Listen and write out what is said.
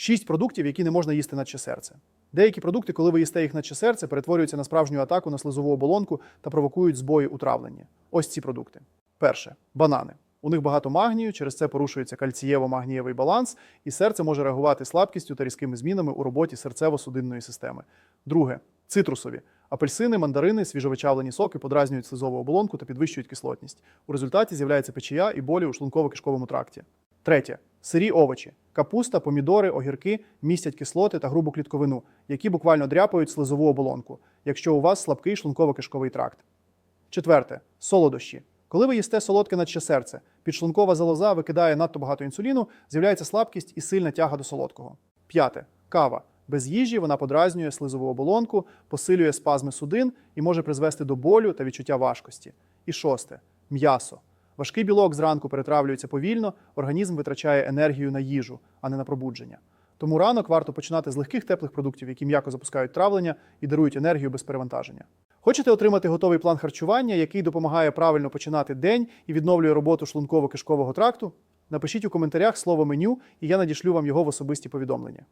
Шість продуктів, які не можна їсти наче серце. Деякі продукти, коли ви їсте їх наче серце, перетворюються на справжню атаку на слизову оболонку та провокують збої у травленні. Ось ці продукти. Перше банани. У них багато магнію, через це порушується кальцієво-магнієвий баланс, і серце може реагувати слабкістю та різкими змінами у роботі серцево-судинної системи. Друге цитрусові. Апельсини, мандарини, свіжовичавлені соки подразнюють слизову оболонку та підвищують кислотність. У результаті з'являється печія і болі у шлунково-кишковому тракті. Третє сирі овочі. Капуста, помідори, огірки містять кислоти та грубу клітковину, які буквально дряпають слизову оболонку, якщо у вас слабкий шлунково-кишковий тракт. Четверте солодощі. Коли ви їсте солодке наче серце, підшлункова залоза викидає надто багато інсуліну, з'являється слабкість і сильна тяга до солодкого. П'яте кава. Без їжі вона подразнює слизову оболонку, посилює спазми судин і може призвести до болю та відчуття важкості. І шосте м'ясо. Важкий білок зранку перетравлюється повільно, організм витрачає енергію на їжу, а не на пробудження. Тому ранок варто починати з легких теплих продуктів, які м'яко запускають травлення і дарують енергію без перевантаження. Хочете отримати готовий план харчування, який допомагає правильно починати день і відновлює роботу шлунково-кишкового тракту? Напишіть у коментарях слово меню, і я надішлю вам його в особисті повідомлення.